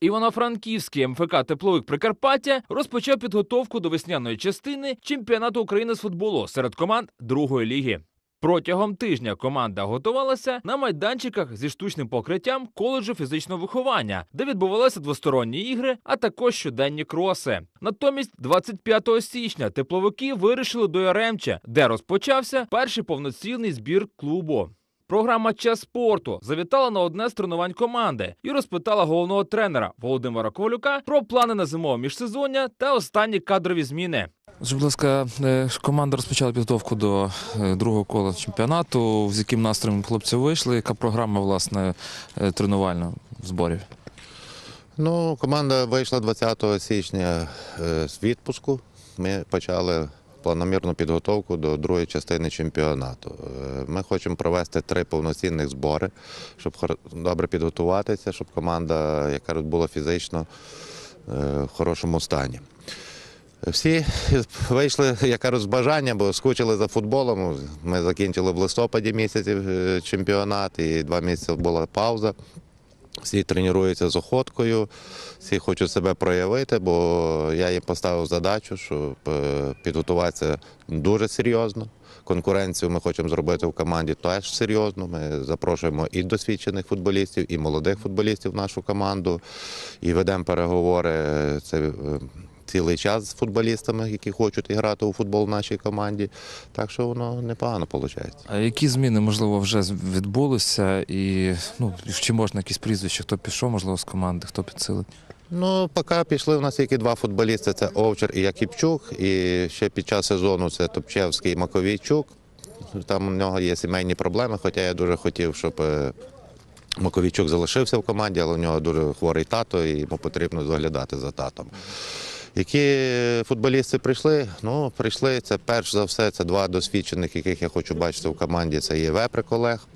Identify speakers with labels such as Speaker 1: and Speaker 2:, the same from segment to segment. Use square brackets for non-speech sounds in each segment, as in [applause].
Speaker 1: Івано-Франківський МФК Тепловик Прикарпаття розпочав підготовку до весняної частини чемпіонату України з футболу серед команд другої ліги. Протягом тижня команда готувалася на майданчиках зі штучним покриттям коледжу фізичного виховання, де відбувалися двосторонні ігри, а також щоденні кроси. Натомість, 25 січня тепловики вирішили до Яремча, де розпочався перший повноцінний збір клубу. Програма Час спорту завітала на одне з тренувань команди і розпитала головного тренера Володимира Ковалюка про плани на зимове міжсезоння та останні кадрові зміни.
Speaker 2: Будь ласка, е, команда розпочала підготовку до е, другого кола чемпіонату. З яким настроєм хлопці вийшли? Яка програма власне е, тренувальна в зборі?
Speaker 3: Ну, команда вийшла 20 січня з відпуску. Ми почали планомірну підготовку до другої частини чемпіонату. Е, Ми хочемо провести три повноцінних збори, щоб добре підготуватися, щоб команда, яка була фізично е, в хорошому стані. Всі вийшли, як кажуть, бажання, бо скучили за футболом. Ми закінчили в листопаді місяці е, чемпіонат, і два місяці була пауза. Всі тренуються з охоткою, всі хочуть себе проявити, бо я їм поставив задачу, щоб е, підготуватися дуже серйозно. Конкуренцію ми хочемо зробити в команді теж серйозно. Ми запрошуємо і досвідчених футболістів, і молодих футболістів в нашу команду, і ведемо переговори. Це е, цілий час з футболістами, які хочуть грати у футбол в нашій команді. Так що воно непогано виходить.
Speaker 2: А які зміни можливо вже відбулися? І ну чи можна якісь прізвища? Хто пішов, можливо, з команди, хто підсилить?
Speaker 3: Ну, поки пішли у нас тільки два футболісти: це Овчар і Якіпчук. І ще під час сезону це Топчевський і Маковійчук. Там у нього є сімейні проблеми, хоча я дуже хотів, щоб е, Маковійчук залишився в команді, але у нього дуже хворий тато, і йому потрібно доглядати за татом. Які футболісти прийшли? Ну, прийшли це перш за все, це два досвідчених, яких я хочу бачити в команді. Це є Веприк Олег,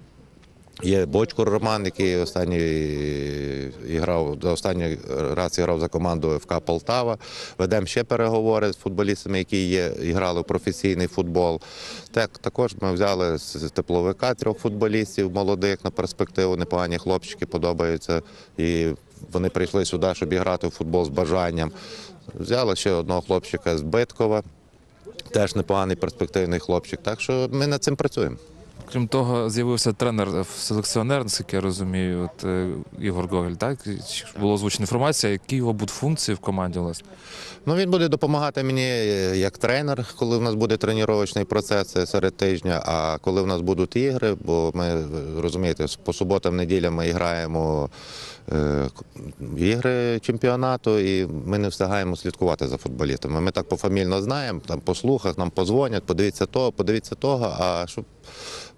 Speaker 3: Є Бочко Роман, який останній грав, останній раз грав за командою ФК Полтава. Ведемо ще переговори з футболістами, які є, грали в професійний футбол. Так, також ми взяли з тепловика трьох футболістів молодих на перспективу, непогані хлопчики подобаються. І вони прийшли сюди, щоб грати в футбол з бажанням. Взяли ще одного хлопчика з Биткова, теж непоганий перспективний хлопчик. Так що ми над цим працюємо.
Speaker 2: Крім того, з'явився тренер е, наскільки я розумію, от е, Ігор Гогель. Так була озвучена інформація, які його будуть функції в команді власне?
Speaker 3: Ну, він буде допомагати мені е, як тренер, коли в нас буде тренувальний процес серед тижня. А коли в нас будуть ігри, бо ми розумієте, по суботам, неділям ми граємо ігри чемпіонату, і ми не встигаємо слідкувати за футболістами. Ми так пофамільно знаємо, там по слухах нам позвонять, подивіться того, подивіться того. А щоб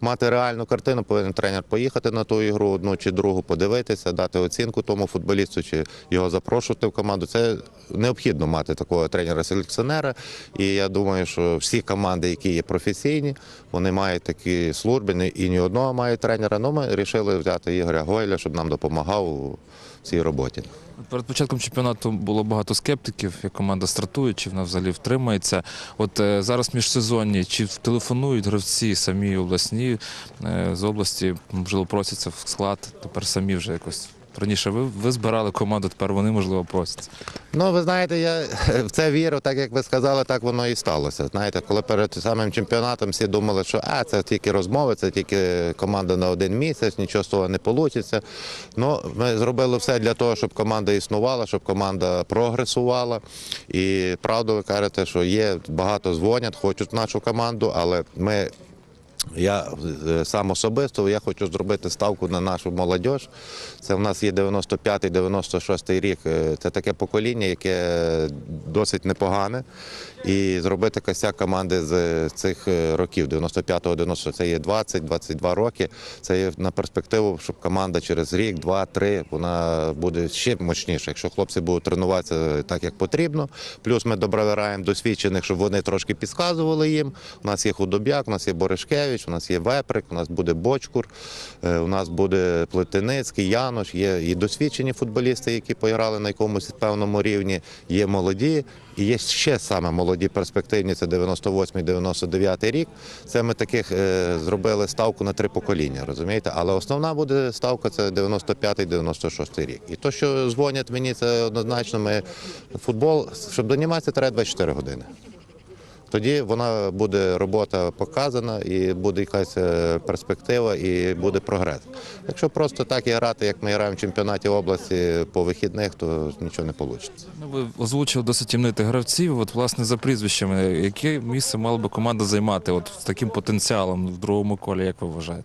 Speaker 3: мати реальну картину, повинен тренер поїхати на ту ігру одну чи другу, подивитися, дати оцінку тому футболісту, чи його запрошувати в команду. Це необхідно мати такого тренера-селекціонера. І я думаю, що всі команди, які є професійні, вони мають такі служби, і ні одного мають тренера. Ну, ми вирішили взяти Ігоря Гойля, щоб нам допомагав у цій роботі.
Speaker 2: Перед початком чемпіонату було багато скептиків, як команда стартує, чи вона взагалі втримається. От е, зараз міжсезонні, чи телефонують гравці самі обласні е, з області, можливо, просяться в склад, тепер самі вже якось. Раніше ви, ви збирали команду, тепер вони, можливо, просяться.
Speaker 3: Ну, ви знаєте, я [laughs] в це вірю, так як ви сказали, так воно і сталося. Знаєте, коли перед самим чемпіонатом всі думали, що а, це тільки розмови, це тільки команда на один місяць, нічого з того не вийде. Ну, ми зробили все для того, щоб команда існувала, щоб команда прогресувала. І правду ви кажете, що є багато дзвонять, хочуть нашу команду, але ми я е, сам особисто я хочу зробити ставку на нашу молодь. Це в нас є 95-96 рік. Е, Це таке покоління, яке досить непогане. І зробити косяк команди з цих е, років, 95-го, 90 це є 20-22 роки. Це є на перспективу, щоб команда через рік, два, три, вона буде ще мощніша. Якщо хлопці будуть тренуватися так, як потрібно. Плюс ми добровираємо досвідчених, щоб вони трошки підказували їм. У нас є худобяк, у нас є Борешкевич. Юшкевич, у нас є Веприк, у нас буде Бочкур, е, у нас буде Плетеницький, Янош, є і досвідчені футболісти, які поіграли на якомусь певному рівні, є молоді. І є ще саме молоді перспективні, це 98-99 рік. Це ми таких е, зробили ставку на три покоління, розумієте? Але основна буде ставка це 95-96 рік. І то, що дзвонять мені, це однозначно. Ми футбол, щоб займатися, треба 24 години. Тоді вона буде робота показана, і буде якась е, перспектива, і буде прогрес. Якщо просто так і грати, як ми граємо в чемпіонаті області по вихідних, то нічого не вийде.
Speaker 2: Ну, ви озвучили досить імнити гравців. От, власне, за прізвищами, яке місце мала би команда займати от, з таким потенціалом в другому колі, як ви вважаєте?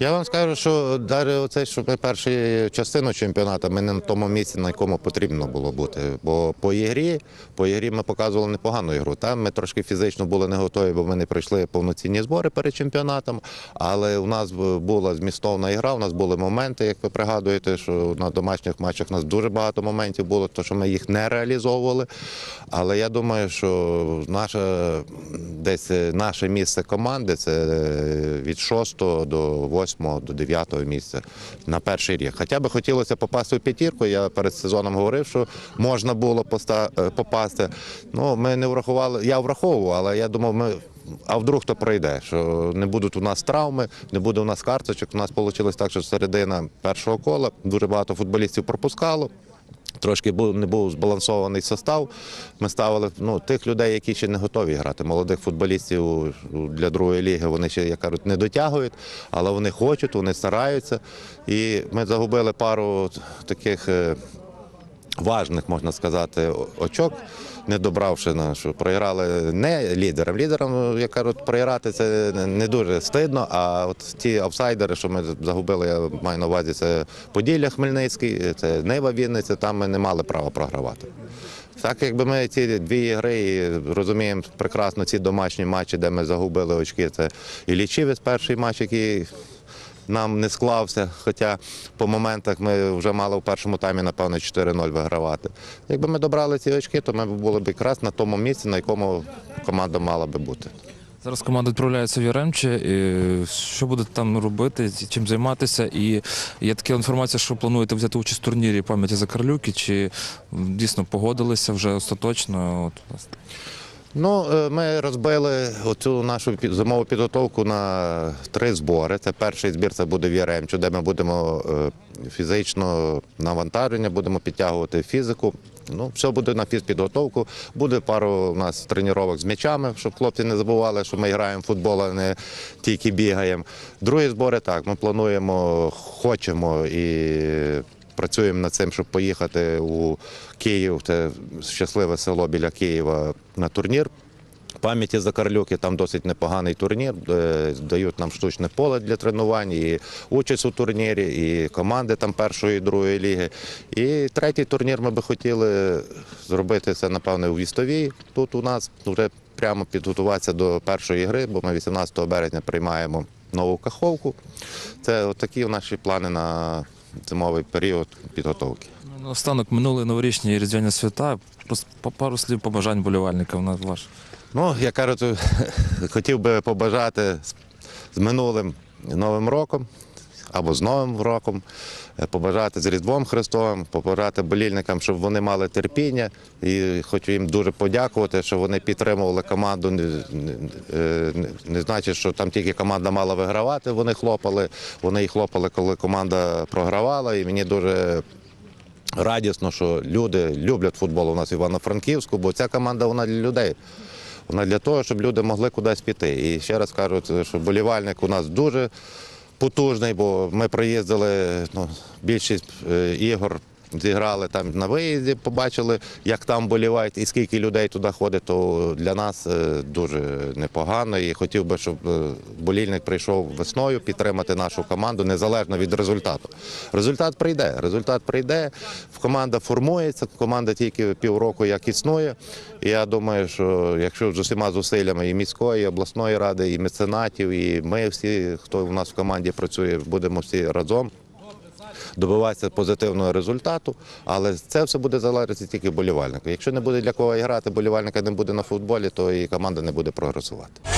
Speaker 3: Я вам скажу, що навіть оце, що ми першу частину чемпіонату, ми не на тому місці, на якому потрібно було бути. Бо по ігрі, по ігрі ми показували непогану ігру. Там ми трошки фізично були не готові, бо ми не пройшли повноцінні збори перед чемпіонатом. Але у нас була змістовна ігра, у нас були моменти, як ви пригадуєте, що на домашніх матчах у нас дуже багато моментів було, то що ми їх не реалізовували. Але я думаю, що наше десь наше місце команди це від 6 до 8 до 9 місця на перший рік. Хоча би хотілося попасти в п'ятірку. Я перед сезоном говорив, що можна було е, попасти. Ну, ми не врахували. Я враховував, але я думав, ми. А вдруг хто пройде, що не будуть у нас травми, не буде у нас карточок. У нас вийшло так, що середина першого кола дуже багато футболістів пропускало. Трошки не був збалансований состав. Ми ставили ну, тих людей, які ще не готові грати. Молодих футболістів для другої ліги вони ще, як кажуть, не дотягують, але вони хочуть, вони стараються. І ми загубили пару таких е, важних, можна сказати, очок, не добравши на що програли не лідерам. Лідерам, як кажуть, програти це не- дуже стидно. А от ті аутсайдери, що ми загубили, я маю на увазі, це Поділля Хмельницький, це Нива Вінниця, там ми не мали права програвати. Так, якби ми ці дві ігри розуміємо прекрасно ці домашні матчі, де ми загубили очки, це і Лічівець перший матч, який нам не склався. Хоча по моментах ми вже мали в першому таймі, напевно, 4-0 вигравати. Якби ми добрали ці очки, то ми були б якраз на тому місці, на якому команда мала би бути.
Speaker 2: Зараз команда відправляється в Яремче. Що будете там робити, чим займатися? І є така інформація, що плануєте взяти участь в турнірі пам'яті за Карлюки, чи дійсно погодилися вже остаточно? От.
Speaker 3: Ну, е, ми розбили оцю нашу зимову підготовку на три збори. Це перший збір це буде в Яремчу, де ми будемо е, фізично навантаження, будемо підтягувати фізику. Ну, все буде на фізпідготовку. Буде пару у нас тренувань з м'ячами, щоб хлопці не забували, що ми граємо в футбол, а не тільки бігаємо. Другі збори так. Ми плануємо, хочемо і працюємо над цим, щоб поїхати у Київ. Це щасливе село біля Києва на турнір. Пам'яті за Карлюки там досить непоганий турнір. е, Дають нам штучне поле для тренувань, і участь у турнірі, і команди там першої і другої ліги. І третій турнір ми би хотіли зробити це, напевне, у Вістовій. Тут у нас вже прямо підготуватися до першої гри, бо ми 18 березня приймаємо нову каховку. Це такі наші плани на зимовий період підготовки.
Speaker 2: Ну, Останок минули новорічні і різдвяні свята. Просто пару слів побажань болівальникам на ваш.
Speaker 3: Ну, я кажу, [laughs] хотів би побажати з минулим Новим роком або з Новим роком, е, побажати з Різдвом Христовим, побажати болільникам, щоб вони мали терпіння. І хочу їм дуже подякувати, що вони підтримували команду. Е, не значить, що там тільки команда мала вигравати, вони хлопали. Вони і хлопали, коли команда програвала. І мені дуже радісно, що люди люблять футбол у нас в Івано-Франківську, бо ця команда вона для людей. Вона для того, щоб люди могли кудись піти. І ще раз кажу, що болівальник у нас дуже потужний, бо ми приїздили ну, більшість е, ігор. Зіграли там на виїзді, побачили, як там болівають і скільки людей туди ходить, то для нас е, дуже непогано. І хотів би, щоб е, болільник прийшов весною підтримати нашу команду незалежно від результату. Результат прийде. Результат прийде. Команда формується. Команда тільки півроку як існує. І я думаю, що якщо з усіма зусиллями і міської, і обласної ради, і меценатів, і ми всі, хто у нас в команді працює, будемо всі разом добиватися позитивного результату, але це все буде залежати тільки болівальника. Якщо не буде для кого грати, болівальника не буде на футболі, то і команда не буде прогресувати.